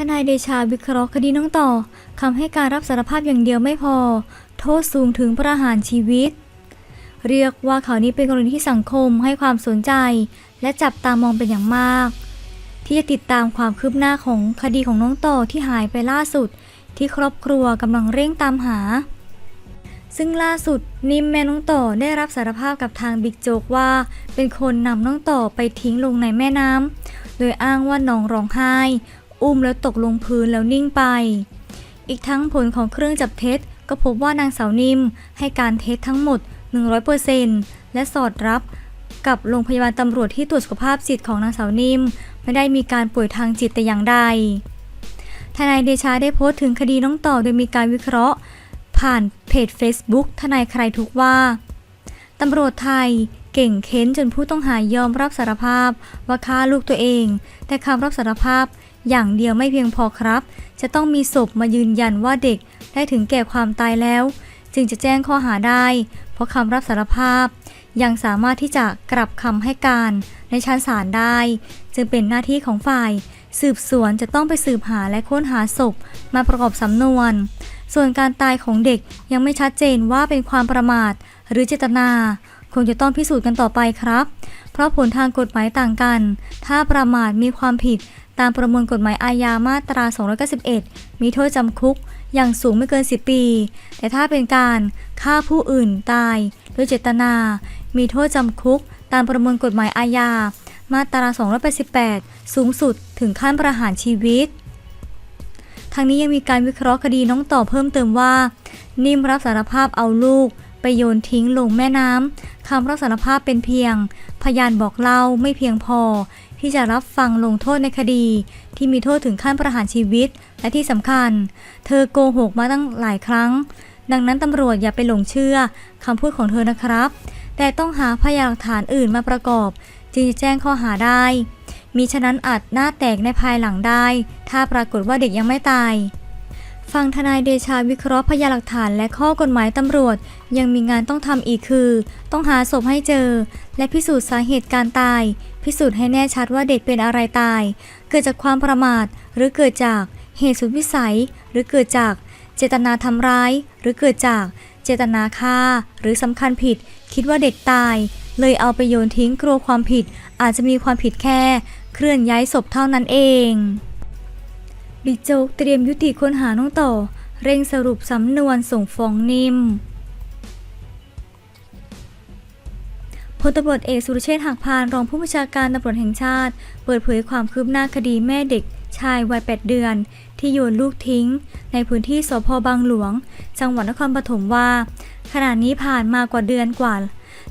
ทนายเดชาวิเคราะห์คดีน้องต่อคำให้การรับสารภาพอย่างเดียวไม่พอ โทษสูงถึงประหารชีวิต เรียกว่าข่าวนี้เป็นกรณีที่สังคมให้ความสนใจ และจับตามองเป็นอย่างมาก ที่จะติดตามความคืบหน้าของคดีของน้องต่อที่หายไปล่าสุด ที่ครอบครัวกำลังเร่งตามหา ซึ่งล่าสุดนิมแม่น้องต่อได้รับสารภาพกับทางบิ๊กโจ๊กว่า เป็นคนนำน้องต่อไปทิ้งลงในแม่น้ำโดยอ้างว่าน้องร้องไห้ อุ้มแล้วตกลงพื้นแล้วนิ่งไป อีกทั้งผลของเครื่องจับเท็จ ก็พบว่านางสาวนิ่ม ให้การเท็จทั้งหมด 100%และสอดรับกับโรงพยาบาลตำรวจที่ตรวจสุขภาพจิตของนางสาวนิ่ม ไม่ได้มีการป่วยทางจิตแต่อย่างใด ทนายเดชาได้โพสต์ถึงคดีน้องต่อโดยมีการวิเคราะห์ ผ่านเพจ Facebook ทนายใครทุกว่าตำรวจไทยเก่งเค้นจนผู้ต้องหายอมรับสารภาพว่าฆ่าลูกตัวเอง แต่คำรับสารภาพ อย่างเดียวไม่เพียงพอครับ จะต้องมีศพมายืนยันว่าเด็กได้ถึงแก่ความตายแล้ว จึงจะแจ้งข้อหาได้ เพราะคำรับสารภาพ ยังสามารถที่จะกลับคำให้การในชั้นศาลได้ จึงเป็นหน้าที่ของฝ่าย สืบสวนจะต้องไปสืบหาและค้นหาศพมาประกอบสำนวน ส่วนการตายของเด็กยังไม่ชัดเจนว่าเป็นความประมาทหรือเจตนาคงจะต้องพิสูจน์กันต่อไปครับ ราะผลทางกฎหมายต่างกัน ถ้าประมาทมีความผิดตามประมวลกฎหมายอาญามาตรา 291 มีโทษจำคุก อย่างสูงไม่เกิน 10 ปี แต่ถ้าเป็นการฆ่าผู้อื่นตายด้วยเจตนา มีโทษจำคุก ตามประมวลกฎหมายอาญา มาตรา 288 สูงสุดถึงขั้นประหารชีวิต ทางนี้ยังมีการวิเคราะห์คดีน้องต่อเพิ่มเติมว่า นิ่มรับสารภาพเอาลูก ไปโยนทิ้งลงแม่น้ำคำรับสารภาพเป็นเพียง พยานบอกเล่าไม่เพียงพอ ที่จะรับฟังลงโทษในคดี ที่มีโทษถึงขั้นประหารชีวิต และที่สำคัญ เธอโกหกมาตั้งหลายครั้ง ดังนั้นตำรวจอย่าไปหลงเชื่อคำพูดของเธอนะครับ แต่ต้องหาพยานหลักฐานอื่นมาประกอบ จึงจะแจ้งข้อหาได้มีฉะนั้นอาจหน้าแตกในภายหลังได้ ถ้าปรากฏว่าเด็กยังไม่ตาย ฟังทนายเดชาวิเคราะห์พยานหลักฐานและข้อกฎหมายตำรวจ ยังมีงานต้องทำอีกคือ ต้องหาศพให้เจอ และพิสูจน์สาเหตุการตาย พิสูจน์ให้แน่ชัดว่าเด็กเป็นอะไรตาย เกิดจากความประมาท หรือเกิดจากเหตุสุดวิสัย หรือเกิดจาก เจตนาทำร้าย หรือเกิดจาก เจตนาฆ่า หรือสำคัญผิด คิดว่าเด็กตาย เลยเอาไปโยนทิ้งกลัวความผิด อาจจะมีความผิดแค่ เคลื่อนย้ายศพเท่านั้นเอง บิ๊กโจ๊กเตรียมยุติค้นหาน้องต่อ เร่งสรุปสำนวนส่งฟ้องนิ่มพลตำรวจเอกสุรเชษฐ์หักพานรองผู้บัญชาการตำรวจแห่งชาติ เปิดเผยความคืบหน้าคดีแม่เด็กชายวัย 8 เดือน ที่โยนลูกทิ้ง ในพื้นที่สพบางหลวง จังหวัดนครปฐมว่า ขณะนี้ผ่านมากว่าเดือนกว่า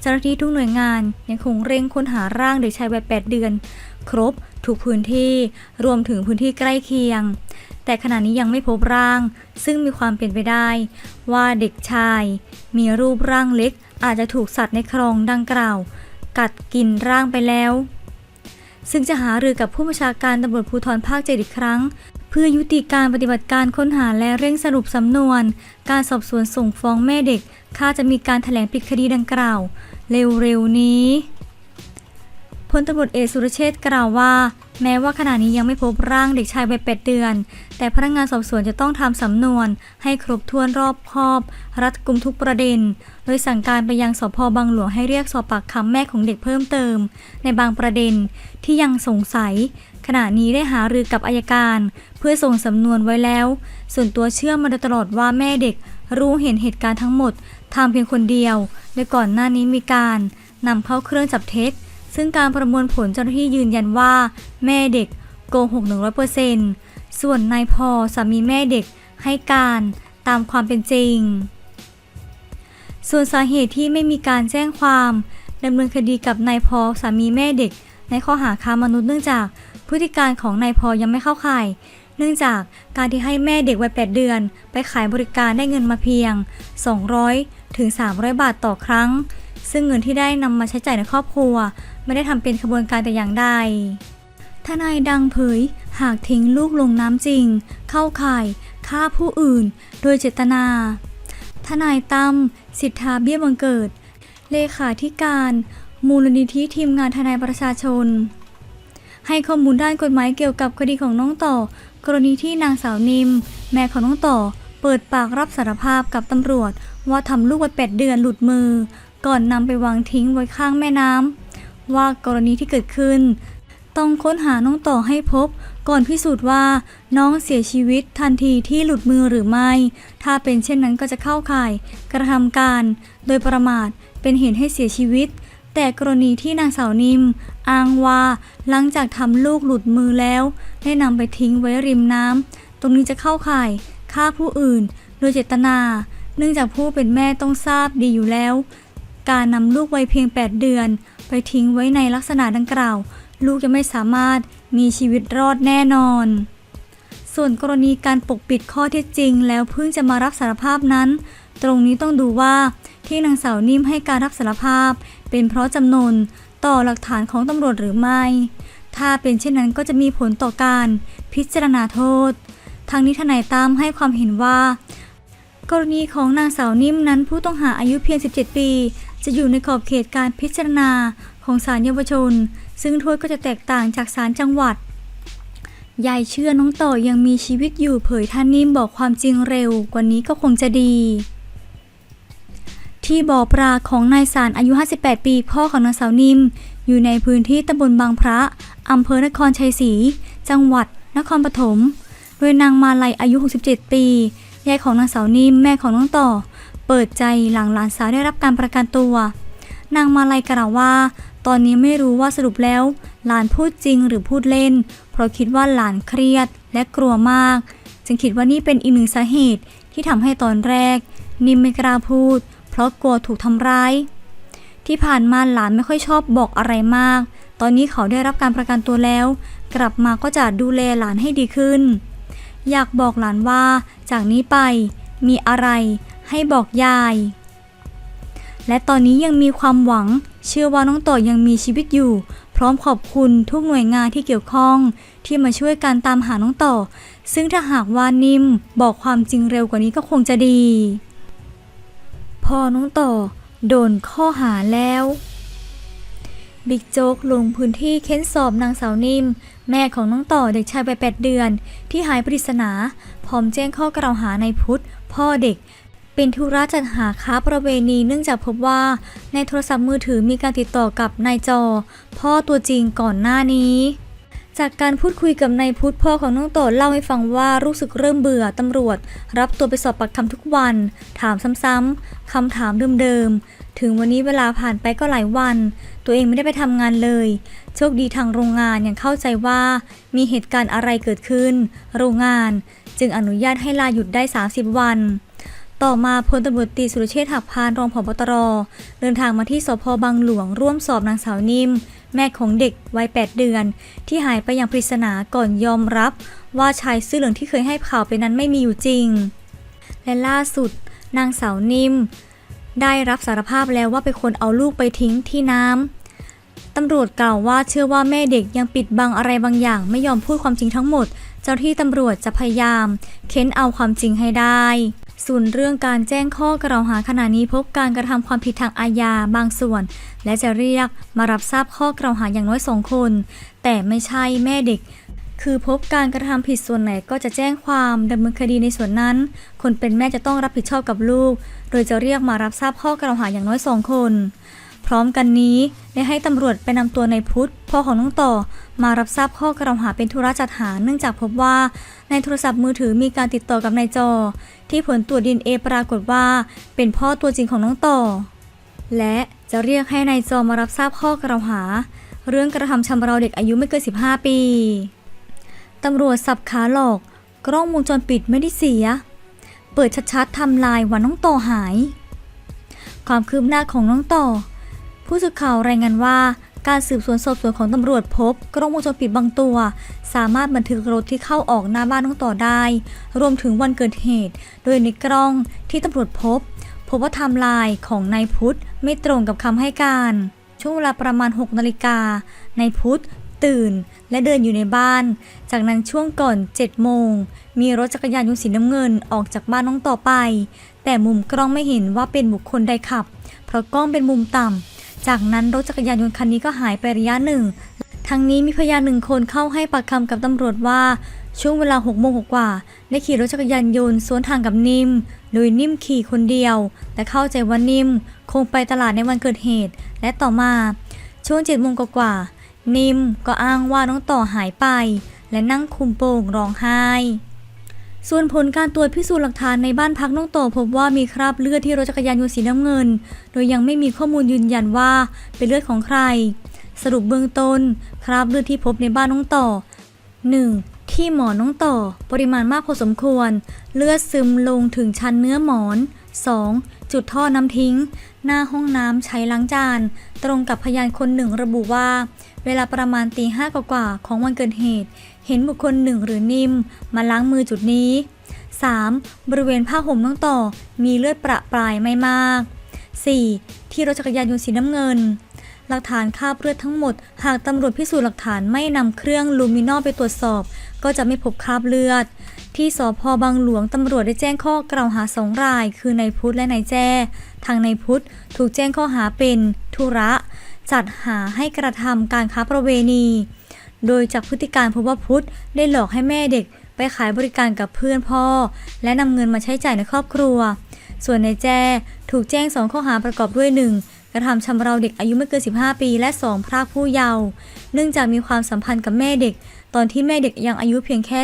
เจ้าหน้าที่ทุกหน่วยงานยังคงเร่งค้นหาร่างเด็กชายวัย 8 เดือน ครบ ทุกพื้นที่รวมถึงพื้นที่ใกล้เคียง แต่ขณะนี้ยังไม่พบร่าง ซึ่งมีความเป็นไปได้ ว่าเด็กชาย มีรูปร่างเล็ก อาจจะถูกสัตว์ในคลองดังกล่าว กัดกินร่างไปแล้ว ซึ่งจะหารือกับผู้บัญชาการตำรวจภูธรภาคเจ็ดอีกครั้ง เพื่อยุติการปฏิบัติการค้นหาและเร่งสรุปสำนวน การสอบสวนส่งฟ้องแม่เด็กคาดจะมีการแถลงปิดคดีดังกล่าว เร็วๆนี้ ลตำรวจเอกสุรเชษกล่าวว่า แม้ว่าขณะนี้ยังไม่พบร่างเด็กชายวัย8เดือน แต่พนักงานสอบสวนจะต้องทำสำนวน ให้ครบถ้วนรอบคอบ รัดกุมทุกประเด็น โดยสั่งการไปยังสพบางหลวงให้เรียกสอบปากคำแม่ของเด็กเพิ่มเติม ในบางประเด็นที่ยังสงสัย ขณะนี้ได้หารือกับอายการ เพื่อส่งสำนวนไว้แล้ว ส่วนตัวเชื่อมาโดยตลอดว่าแม่เด็ก รู้เห็นเหตุการณ์ทั้งหมดทำเพียงคนเดียวโดยก่อนหน้านี้มีการนำเข้าเครื่องจับเท็จ ซึ่งการประมวลผลเจ้าหน้าที่ยืนยันว่า แม่เด็กโกหก 100%ส่วนนายพอสามีแม่เด็กให้การตามความเป็นจริง ส่วนสาเหตุที่ไม่มีการแจ้งความดำเนินคดีกับนายพอสามีแม่เด็ก ในข้อหาค้ามนุษย์เนื่องจากพฤติการของนายพอยังไม่เข้าข่าย เนื่องจากการที่ให้แม่เด็กวัย 8 เดือน ไปขายบริการได้เงินมาเพียง 200 ถึง 300 บาทต่อครั้ง ซึ่งเงินที่ได้นำมาใช้จ่ายในครอบครัว ไม่ได้ทำเป็นขบวนการแต่อย่างใดทนายดังเผย หากทิ้งลูกลงน้ำจริง เข้าข่ายฆ่าผู้อื่น โดยเจตนา ทนายตั้มสิทธาเบี้ยบังเกิด เลขาธิการ มูลนิธิทีมงานทนายประชาชน ให้ข้อมูลด้านกฎหมายเกี่ยวกับคดีของน้องต่อ กรณีที่นางสาวนิม แม่ของน้องต่อ เปิดปากรับสารภาพกับตำรวจ ว่าทำลูกวัยแปดเดือนหลุดมือ ก่อนนำไปวางทิ้งไว้ข้างแม่น้ำ ว่ากรณีที่เกิดขึ้น ต้องค้นหาน้องต่อให้พบ ก่อนพิสูจน์ว่าน้องเสียชีวิตทันทีที่หลุดมือหรือไม่ ถ้าเป็นเช่นนั้นก็จะเข้าข่าย กระทำการ โดยประมาทเป็นเหตุให้เสียชีวิต แต่กรณีที่นางสาวนิมอ้างว่าหลังจากทำลูกหลุดมือแล้ว ได้นำไปทิ้งไว้ริมน้ำตรงนี้จะเข้าข่ายฆ่าผู้อื่น โดยเจตนา เนื่องจากผู้เป็นแม่ต้องทราบดีอยู่แล้ว การนำลูกวัยเพียง 8 เดือน ไปทิ้งไว้ในลักษณะดังกล่าว ลูกจะไม่สามารถมีชีวิตรอดแน่นอน ส่วนกรณีการปกปิดข้อเท็จจริง แล้วเพิ่งจะมารับสารภาพนั้น ตรงนี้ต้องดูว่าที่นางสาวนิ่มให้การรับสารภาพ เป็นเพราะจำนวนต่อหลักฐานของตำรวจหรือไม่ ถ้าเป็นเช่นนั้นก็จะมีผลต่อการพิจารณาโทษทางนี้ทนายตั้มให้ความเห็นว่า กรณีของนางสาวนิ่มนั้นผู้ต้องหาอายุเพียง 17 ปี จะอยู่ในขอบเขตการพิจารณาของศาลเยาวชน ซึ่งโทษก็จะแตกต่างจากศาลจังหวัดยายเชื่อน้องต่อยังมีชีวิตอยู่เผยท่านนิ่มบอกความจริงเร็วกว่านี้ก็คงจะดี ที่บ่อปลาของนายสารอายุ 58 ปีพ่อของนางสาวนิ่ม อยู่ในพื้นที่ตำบลบางพระอำเภอนครชัยศรีจังหวัดนครปฐมโดยนางมาลัยอายุ 67 ปี ยายของนางสาวนิ่มแม่ของน้องต่อ เปิดใจหลังหลานสาวได้รับการประกันตัว นางมาลัยกล่าวว่า ตอนนี้ไม่รู้ว่าสรุปแล้ว หลานพูดจริงหรือพูดเล่น เพราะคิดว่าหลานเครียดและกลัวมาก จึงคิดว่านี่เป็นอีกหนึ่งสาเหตุที่ทำให้ตอนแรก นิ่มไม่กล้าพูด เพราะกลัวถูกทำร้าย ที่ผ่านมาหลานไม่ค่อยชอบบอกอะไรมาก ตอนนี้เขาได้รับการประกันตัวแล้ว กลับมาก็จะดูแลหลานให้ดีขึ้น อยากบอกหลานว่า จากนี้ไปมีอะไรให้บอกยาย และตอนนี้ยังมีความหวัง เชื่อว่าน้องต่อยังมีชีวิตอยู่ พร้อมขอบคุณทุกหน่วยงานที่เกี่ยวข้อง ที่มาช่วยการตามหาน้องต่อ ซึ่งถ้าหากว่านิ่มบอกความจริงเร็วกว่านี้ก็คงจะดี พอน้องต่อโดนข้อหาแล้ว บิ๊กโจ๊กลงพื้นที่เค้นสอบนางสาวนิ่ม แม่ของน้องต่อเด็กชายวัย8เดือน ที่หายปริศนาพร้อมแจ้งข้อกล่าวหาในพุทธ พ่อเด็ก เป็นธุระจัดหาค้าประเวณีเนื่องจากพบว่า ในโทรศัพท์มือถือมีการติดต่อกับนายจอ พ่อตัวจริงก่อนหน้านี้ จากการพูดคุยกับนายพุทธพ่อของน้องต่อเล่าให้ฟังว่ารู้สึกเริ่มเบื่อตำรวจ รับตัวไปสอบปากคำทุกวัน ถามซ้ำๆคำถามเดิมๆ ถึงวันนี้เวลาผ่านไปก็หลายวัน ตัวเองไม่ได้ไปทำงานเลย โชคดีทางโรงงานยังเข้าใจว่า มีเหตุการณ์อะไรเกิดขึ้น โรงงาน จึงอนุญาตให้ลาหยุดได้ 30 วัน ต่อมาพลตำรวจตีสุรเชษฐ์หักพานรองผบตร เดินทางมาที่สพบางหลวงร่วมสอบนางสาวนิ่ม แม่ของเด็กวัย 8 เดือน ที่หายไปอย่างปริศนาก่อนยอมรับ ว่าชายเสื้อเหลืองที่เคยให้ข่าวไปนั้นไม่มีอยู่จริง และล่าสุดนางสาวนิ่ม ได้รับสารภาพแล้วว่าเป็นคนเอาลูกไปทิ้งที่น้ำตำรวจกล่าวว่าเชื่อว่าแม่เด็กยังปิดบังอะไรบางอย่าง ไม่ยอมพูดความจริงทั้งหมด เจ้าที่ตำรวจจะพยายาม เค้นเอาความจริงให้ได้ส่วนเรื่องการแจ้งข้อกล่าวหาขณะนี้พบการกระทำความผิดทางอาญาบางส่วน และจะเรียกมารับทราบข้อกล่าวหาอย่างน้อยสองคน แต่ไม่ใช่แม่เด็ก คือพบการกระทำผิดส่วนไหนก็จะแจ้งความดำเนินคดีในส่วนนั้น คนเป็นแม่จะต้องรับผิดชอบกับลูก โดยจะเรียกมารับทราบข้อกล่าวหาอย่างน้อยสองคน พร้อมกันนี้ได้ให้ตำรวจไปนำตัวในพุทธพ่อของน้องต่อ มารับทราบข้อกล่าวหาเป็นธุระจัดหา เนื่องจากพบว่าในโทรศัพท์มือถือมีการติดต่อกับนายจอ ที่ผลตรวจดีเอปรากฏว่า เป็นพ่อตัวจริงของน้องต่อ และจะเรียกให้นายจอมารับทราบข้อกล่าวหา เรื่องกระทำชำเราเด็กอายุไม่เกิน 15 ปี ตำรวจสับขาหลอก กล้องวงจรปิดไม่ได้เสีย เปิดชัดๆทำลายวันน้องต่อหาย ความคืบหน้าของน้องต่อ ผู้สื่อข่าวรายงานว่า การสืบสวนสอบสวนของตำรวจพบ กล้องวงจรปิดบางตัว สามารถบันทึกรถที่เข้าออกหน้าบ้านน้องต่อได้ รวมถึงวันเกิดเหตุ โดยในกล้องที่ตำรวจพบ พบว่าทม์ไลน์ของนายพุทธไม่ตรงกับคำให้การช่วงเวลาประมาณ 6 นาฬิกานายพุทธ ตื่น และเดินอยู่ในบ้าน จากนั้นช่วงก่อน7โมงมีรถจักรยานยนต์สีน้ำเงินออกจากบ้านน้องต่อไป แต่มุมกล้องไม่เห็นว่าเป็นบุคคลใดขับ เพราะกล้องเป็นมุมต่ำ จากนั้นรถจักรยานยนต์คันนี้ก็หายไประยะหนึ่ง ทั้งนี้มีพยานหนึ่งคนเข้าให้ปากคำกับตำรวจว่าช่วงเวลา6โมงกว่าได้ขี่รถจักรยานยนต์สวนทางกับนิ่ม โดยนิ่มขี่คนเดียวและเข้าใจว่านิ่ม คงไปตลาดในวันเกิดเหตุ และต่อมา ช่วง7โมงกว่า นิมก็อ้างว่าน้องต่อหายไป และนั่งคุมโป่งร้องไห้ ส่วนผลการตรวจพิสูจน์หลักฐานในบ้านพักน้องต่อพบว่ามีคราบเลือดที่รถจักรยานยนต์สีน้ำเงิน โดยยังไม่มีข้อมูลยืนยันว่าเป็นเลือดของใคร สรุปเบื้องต้น คราบเลือดที่พบในบ้านน้องต่อ 1. ที่หมอนน้องต่อ ปริมาณมากพอสมควร เลือดซึมลงถึงชั้นเนื้อหมอน 2. จุดท่อน้ำทิ้ง หน้าห้องน้ำใช้ล้างจาน ตรงกับพยานคนหนึ่งระบุว่า เวลาประมาณตีห้ากว่าของวันเกิดเหตุ เห็นบุคคลหนึ่งหรือนิ่มมาล้างมือจุดนี้ 3. บริเวณผ้าห่มน้องต่อ มีเลือดประปรายไม่มาก 4. ที่รถจักรยานยนต์สีน้ำเงิน หลักฐานคราบเลือดทั้งหมด หากตำรวจพิสูจน์หลักฐานไม่นำเครื่องลูมินอลไปตรวจสอบ ก็จะไม่พบคราบเลือด ที่สพบางหลวงตำรวจได้แจ้งข้อกล่าวหาสองราย คือนายพุทธและนายแจ้ ทางนายพุทธถูกแจ้งข้อหาเป็น ธุระ จัดหาให้กระทำการค้าประเวณี โดยจากพฤติการพบว่าพุทธได้หลอกให้แม่เด็กไปขายบริการกับเพื่อนพ่อ และนำเงินมาใช้จ่ายในครอบครัว ส่วนในแจ้ถูกแจ้งสองข้อหาประกอบด้วย 1. กระทำชำเราเด็กอายุไม่เกิน 15 ปี และ 2. พรากผู้เยาว์ เนื่องจากมีความสัมพันธ์กับแม่เด็ก ตอนที่แม่เด็กยังอายุเพียงแค่